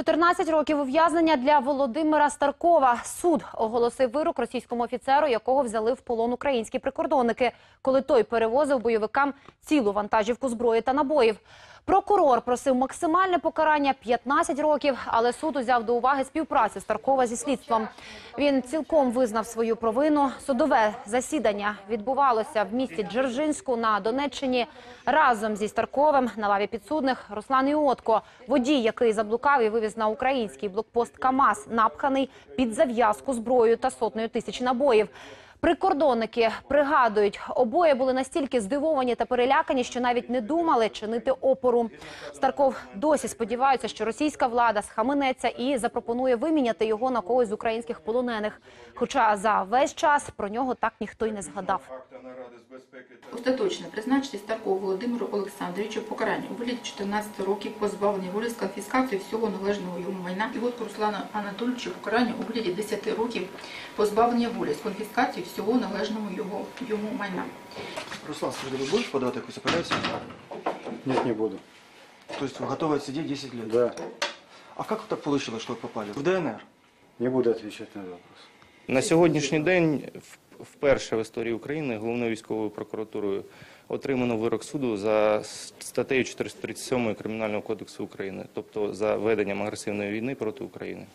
14 років ув'язнення для Володимира Старкова. Суд оголосив вирок російському офіцеру, якого взяли в полон українські прикордонники, коли той перевозив бойовикам цілу вантажівку зброї та набоїв. Прокурор просив максимальне покарання 15 років, але суд узяв до уваги співпрацю Старкова зі слідством. Він цілком визнав свою провину. Судове засідання відбувалося в місті Джержинську на Донеччині разом зі Старковим на лаві підсудних Руслан Іотко, водій, який заблукав і вивіз на український блокпост КАМАЗ, напханий під зав'язку зброєю та сотнею тисяч набоїв. Прикордонники пригадують, обоє були настільки здивовані та перелякані, що навіть не думали чинити опору. Старков досі сподівається, що російська влада схаменеться і запропонує виміняти його на когось з українських полонених. Хоча за весь час про нього так ніхто й не згадав. Остаточно призначити Старкову Володимиру Олександровичу покарання у вигляді 14 років позбавлення волі з конфіскацією всього належного йому майна. І от Руслану Анатолійовичу покарання у вигляді 10 років позбавлення волі з конфіскацією всього належного його, йому майна. Руслан, скажи, вы будешь подавать такую апелляцию? Нет, не буду. То есть вы готовы отсидеть 10 лет? Да, А как так получилось, что вы попали? В ДНР? не буду отвечать на этот вопрос. На сьогоднішній день в- вперше в історії України головною військовою прокуратурою отримано вирок суду за статтею 437 Кримінального кодексу України, тобто за веденням агресивної війни проти України.